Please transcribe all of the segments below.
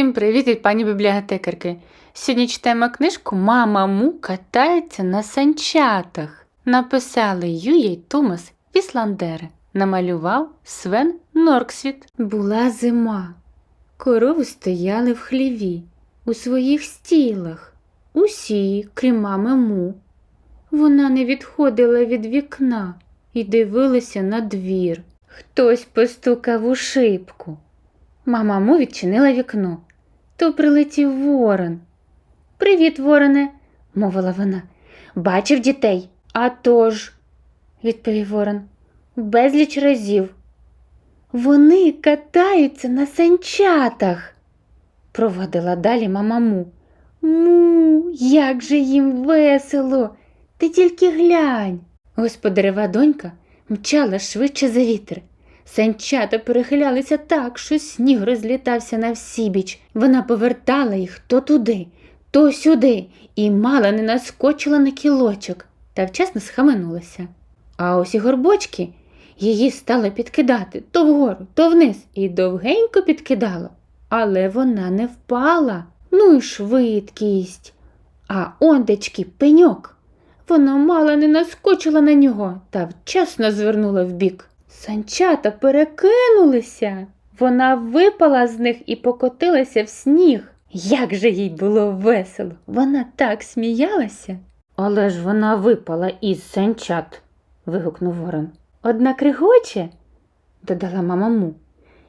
Всім привіт від пані бібліотекарки. Сьогодні читаємо книжку Мама Му катається на санчатах. Написали Ює й Томас Вісландери. Намалював Свен Норксвіт. Була зима. Корови стояли в хліві, у своїх стілах. Усі, крім мами Му. Вона не відходила від вікна і дивилася на двір. Хтось постукав у шибку. Мама Му відчинила вікно. То прилетів ворон. Привіт, вороне, мовила вона. Бачив дітей? «А тож», – відповів ворон, безліч разів. Вони катаються на санчатах, проводила далі мама Му. Му, як же їм весело. Ти тільки глянь. Господарева донька мчала швидше за вітер. Санчата перехилялися так, що сніг розлітався на всі біч. Вона повертала їх то туди, то сюди, і мало не наскочила на кілочок та вчасно схаменулася. А ось і горбочки її стало підкидати то вгору, то вниз, і довгенько підкидало. Але вона не впала. Ну й швидкість. А ондечки пеньок. Вона мало не наскочила на нього та вчасно звернула вбік. Санчата перекинулися. Вона випала з них і покотилася в сніг. Як же їй було весело! Вона так сміялася. Але ж вона випала із санчат, вигукнув ворон. Одна кригоче, додала мама Му.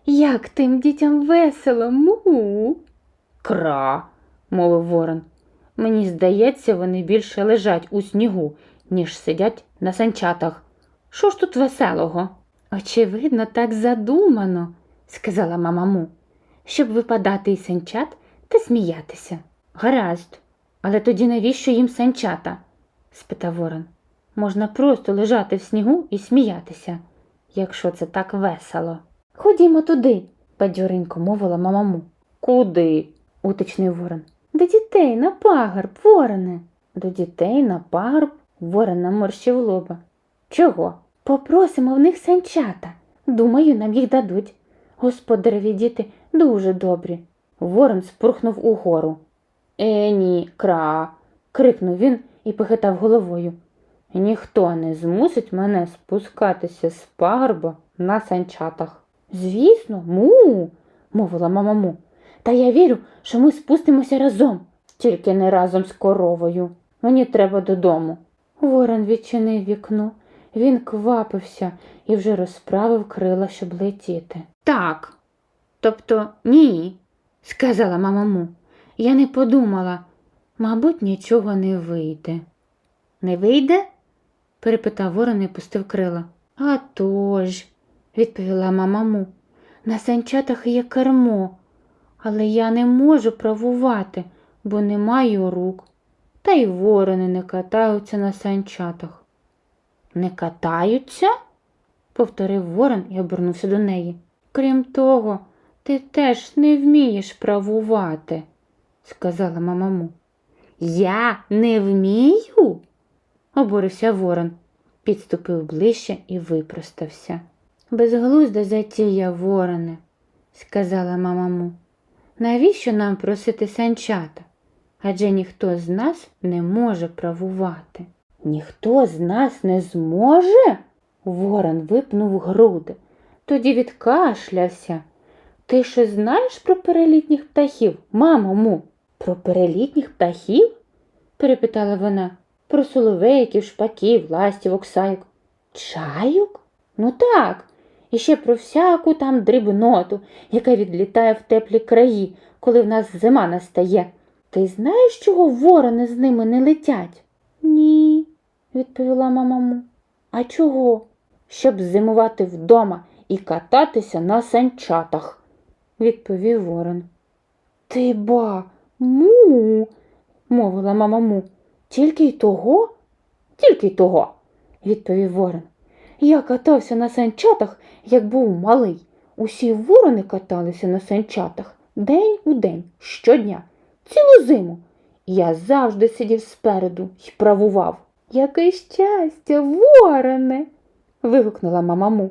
Як тим дітям весело, му. Кра, мовив ворон. Мені здається, вони більше лежать у снігу, ніж сидять на санчатах. Що ж тут веселого? Очевидно, так задумано, сказала мама Му, щоб випадати із санчат та сміятися. Гаразд, але тоді навіщо їм санчата? спитав ворон. Можна просто лежати в снігу і сміятися, якщо це так весело. Ходімо туди, бадьоренько мовила мама Му. Куди? уточнив ворон. До дітей на пагорб, вороне. До дітей на пагорб ворон наморщив лоба. Чого? Попросимо в них санчата. Думаю, нам їх дадуть. Господареві діти дуже добрі. Ворон спурхнув угору. Е, ні, кра. крикнув він і похитав головою. Ніхто не змусить мене спускатися з пагорба на санчатах. Звісно, му, мовила мама Му. Та я вірю, що ми спустимося разом, тільки не разом з коровою. Мені треба додому. Ворон відчинив вікно. Він квапився і вже розправив крила, щоб летіти. Так, тобто ні, сказала мама Му. Я не подумала, мабуть, нічого не вийде. Не вийде? перепитав ворон і пустив крила. «А тож», – відповіла мама Му. На санчатах є кермо, але я не можу правувати, бо не маю рук. Та й ворони не катаються на санчатах. Не катаються? повторив ворон і обернувся до неї. Крім того, ти теж не вмієш правувати, сказала мама. Я не вмію? обурився ворон, підступив ближче і випростався. Безглузда затія, вороне, сказала мама. Навіщо нам просити санчата? Адже ніхто з нас не може правувати. Ніхто з нас не зможе? Ворон випнув груди, тоді відкашлявся. Ти що знаєш про перелітніх птахів, мамо му? Про перелітніх птахів? перепитала вона. Про соловейків, шпаків, ластівок, сайок. Чайок? Ну так, і ще про всяку там дрібноту, яка відлітає в теплі краї, коли в нас зима настає. Ти знаєш, чого ворони з ними не летять? Відповіла мама. А чого? Щоб зимувати вдома і кататися на санчатах, відповів ворон. Ти ба, му, мовила мама. Тільки й того? Тільки й того, відповів ворон. Я катався на санчатах, як був малий. Усі ворони каталися на санчатах день у день, щодня, цілу зиму. Я завжди сидів спереду й правував. Яке щастя, вороне. вигукнула мама Му.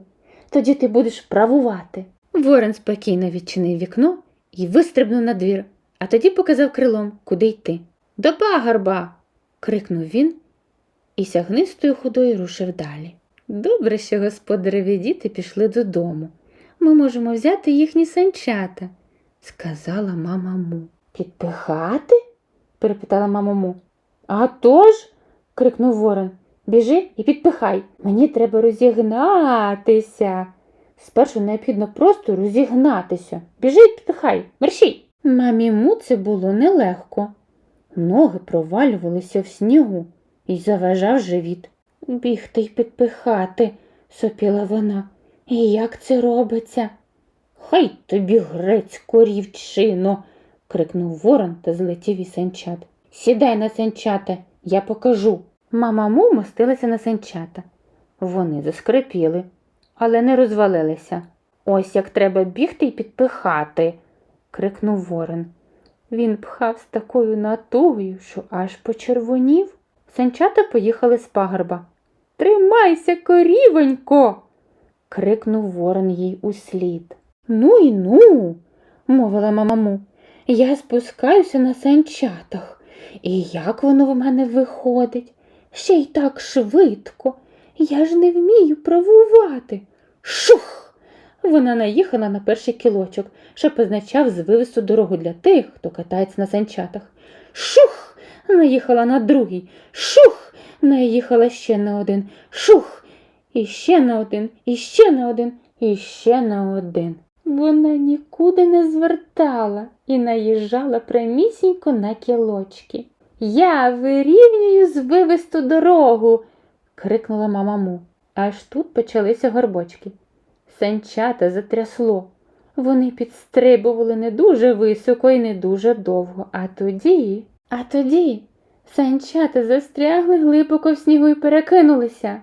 Тоді ти будеш правувати. Ворон спокійно відчинив вікно і вистрибнув на двір, а тоді показав крилом, куди йти. До пагорба. крикнув він і сягнистою ходою рушив далі. Добре, що господареві діти пішли додому. Ми можемо взяти їхні санчата, сказала мама Му. Підпихати? перепитала мама Му. «А то ж!» – крикнув ворон. Біжи і підпихай. Мені треба розігнатися. Спершу необхідно просто розігнатися. Біжи і підпихай, мерщій. Мамі Му це було нелегко. Ноги провалювалися в снігу і заважав живіт. Бігти й підпихати, сопіла вона. І як це робиться? Хай тобі грець корівчино, крикнув ворон та злетів із санчат. Сідай на санчата, я покажу. Мама Му мостилася на санчата. Вони заскрипіли, але не розвалилися. Ось як треба бігти й підпихати, крикнув ворон. Він пхав з такою натугою, що аж почервонів. Санчата поїхали з пагорба. Тримайся, корівонько. крикнув ворон їй услід. Ну і ну, мовила мамаму. Я спускаюся на санчатах. І як воно в мене виходить? Ще й так швидко. Я ж не вмію правувати. Шух! Вона наїхала на перший кілочок, що позначав звивисту дорогу для тих, хто катається на санчатах. Шух! Наїхала на другий. Шух! Наїхала ще на один. Шух! І ще на один, і ще на один, і ще на один. Вона нікуди не звертала і наїжджала прямісінько на кілочки. Я вирівнюю звивисту дорогу. крикнула мама Му. Аж тут почалися горбочки. Санчата затрясло. Вони підстрибували не дуже високо і не дуже довго, а тоді, а тоді санчата застрягли глибоко в снігу і перекинулися.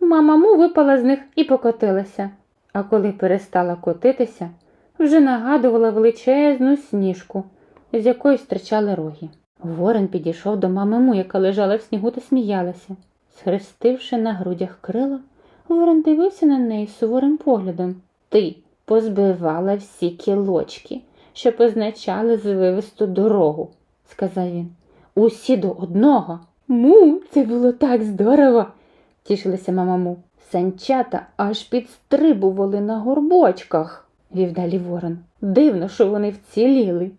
Мама Му випала з них і покотилася, а коли перестала котитися, вже нагадувала величезну сніжку, з якої стирчали роги. Ворон підійшов до мами Му, яка лежала в снігу та сміялася. Схрестивши на грудях крила, Ворон дивився на неї суворим поглядом. Ти позбивала всі кілочки, що позначали звивисту дорогу, сказав він. Усі до одного. Му, це було так здорово, тішилася мама Му. Санчата аж підстрибували на горбочках, вів далі ворон. Дивно, що вони вціліли.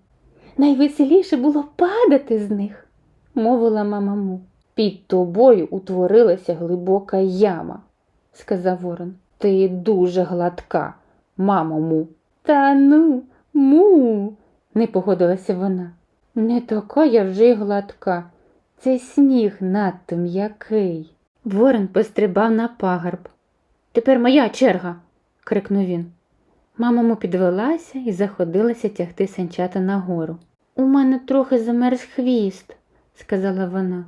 Найвеселіше було падати з них, мовила мама Му. Під тобою утворилася глибока яма, сказав ворон. Ти дуже гладка, мамо му. Та ну, му, не погодилася вона. Не така я вже й гладка. Це сніг надто м'який. Ворон пострибав на пагорб. Тепер моя черга, крикнув він. Мама му підвелася і заходилася тягти санчата нагору. У мене трохи замерз хвіст, сказала вона.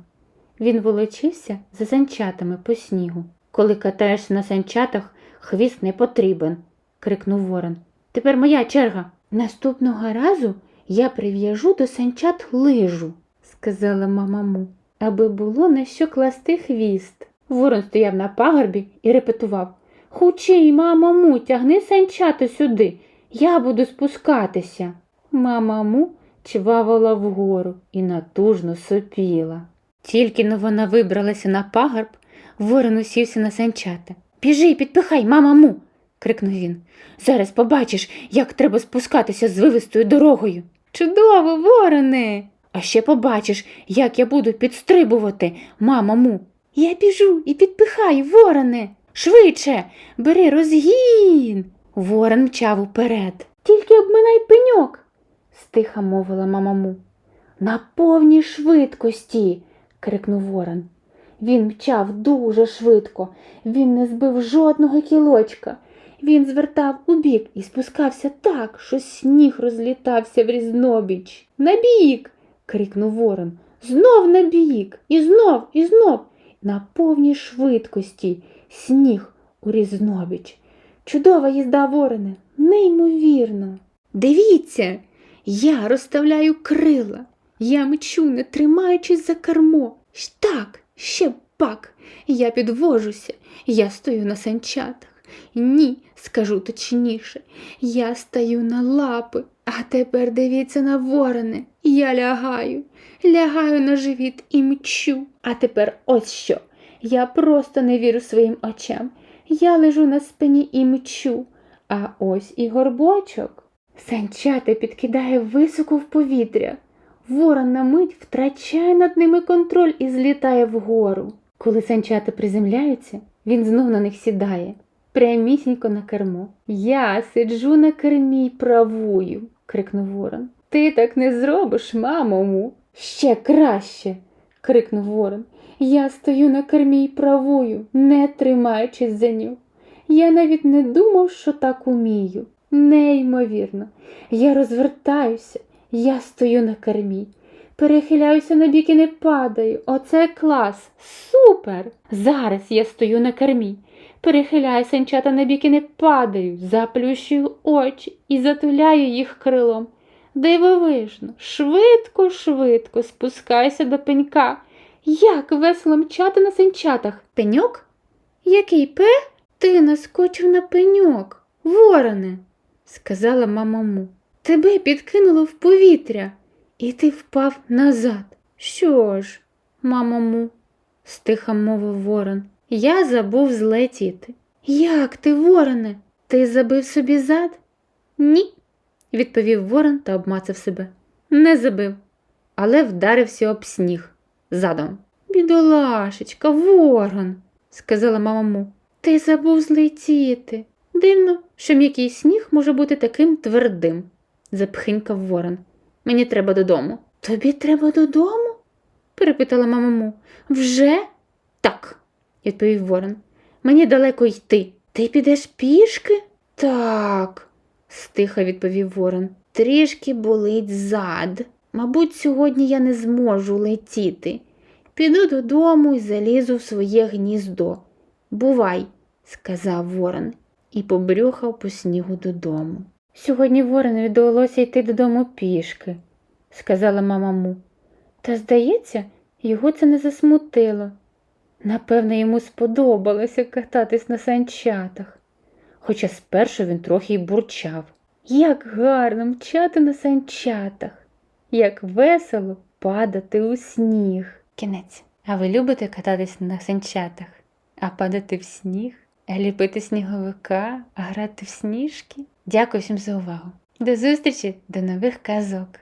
Він волочився за санчатами по снігу. Коли катаєшся на санчатах, хвіст не потрібен, крикнув ворон. Тепер моя черга. Наступного разу я прив'яжу до санчат лижу, сказала мама Му, аби було на що класти хвіст. Ворон стояв на пагорбі і репетував Хучий, мамо Му, тягни санчата сюди, я буду спускатися. Мама Му чвавала вгору і натужно сопіла. Тільки но вона вибралася на пагорб, ворон усівся на санчата. Біжи, підпихай, мама му. крикнув він. Зараз побачиш, як треба спускатися звивистою дорогою. Чудово, вороне. А ще побачиш, як я буду підстрибувати, мама му. Я біжу і підпихаю, вороне. Швидше, бери розгін. Ворон мчав уперед. Тільки обминай пеньок, стиха мовила мама му. На повній швидкості крикнув ворон. Він мчав дуже швидко, він не збив жодного кілочка. Він звертав убік і спускався так, що сніг розлітався в різнобіч. Набік. крикнув ворон. Знов набік. І знов, і знов. На повній швидкості сніг у різнобіч. Чудова їзда вороне, неймовірно. Дивіться, я розставляю крила. Я мчу, не тримаючись за кермо. Так, ще пак. Я підвожуся, я стою на санчатах. Ні, скажу точніше, я стаю на лапи, А тепер дивіться на ворони. Я лягаю, лягаю на живіт і мчу. А тепер ось що. Я просто не вірю своїм очам. Я лежу на спині і мчу. А ось і горбочок. Санчата підкидає високо в повітря. Ворон на мить втрачає над ними контроль і злітає вгору. Коли санчата приземляються, він знов на них сідає, прямісінько на кермо. Я сиджу на кермі й правую, крикнув ворон. Ти так не зробиш, мамому. Ще краще. Крикнув ворон. Я стою на кермі й правую, не тримаючись за нього. Я навіть не думав, що так умію. Неймовірно. Я розвертаюся, я стою на кермі. Перехиляюся на бік і не падаю. Оце клас. Супер! Зараз я стою на кермі. Перехиляю санчата на бік і не падаю, заплющую очі і затуляю їх крилом. Дивовижно, швидко, швидко спускаюся до пенька. Як весело мчати на санчатах. Пеньок? Який пе? Ти наскочив на пеньок, вороне, сказала мама. Тебе підкинуло в повітря, і ти впав назад. Що ж, мамо му, стиха мовив ворон, я забув злетіти. Як ти, вороне? Ти забив собі зад? Ні, відповів ворон та обмацав себе. Не забив, але вдарився об сніг задом. Бідолашечка, ворон, сказала мама му. Ти забув злетіти. Дивно, що м'який сніг може бути таким твердим, запхинькав ворон. Мені треба додому. Тобі треба додому? перепитала мама му. Вже? Так, відповів ворон. Мені далеко йти. Ти підеш пішки? Так, стиха відповів ворон. Трішки болить зад. Мабуть, сьогодні я не зможу летіти. Піду додому і залізу в своє гніздо. Бувай, сказав ворон і побрюхав по снігу додому. Сьогодні воронові довелося йти додому пішки, сказала мама му. Та, здається, його це не засмутило. Напевне, йому сподобалося кататись на санчатах, хоча спершу він трохи й бурчав. Як гарно мчати на санчатах, як весело падати у сніг. Кінець. А ви любите кататись на санчатах, а падати в сніг, а ліпити сніговика, а грати в сніжки? Дякую всім за увагу. До зустрічі, до нових казок!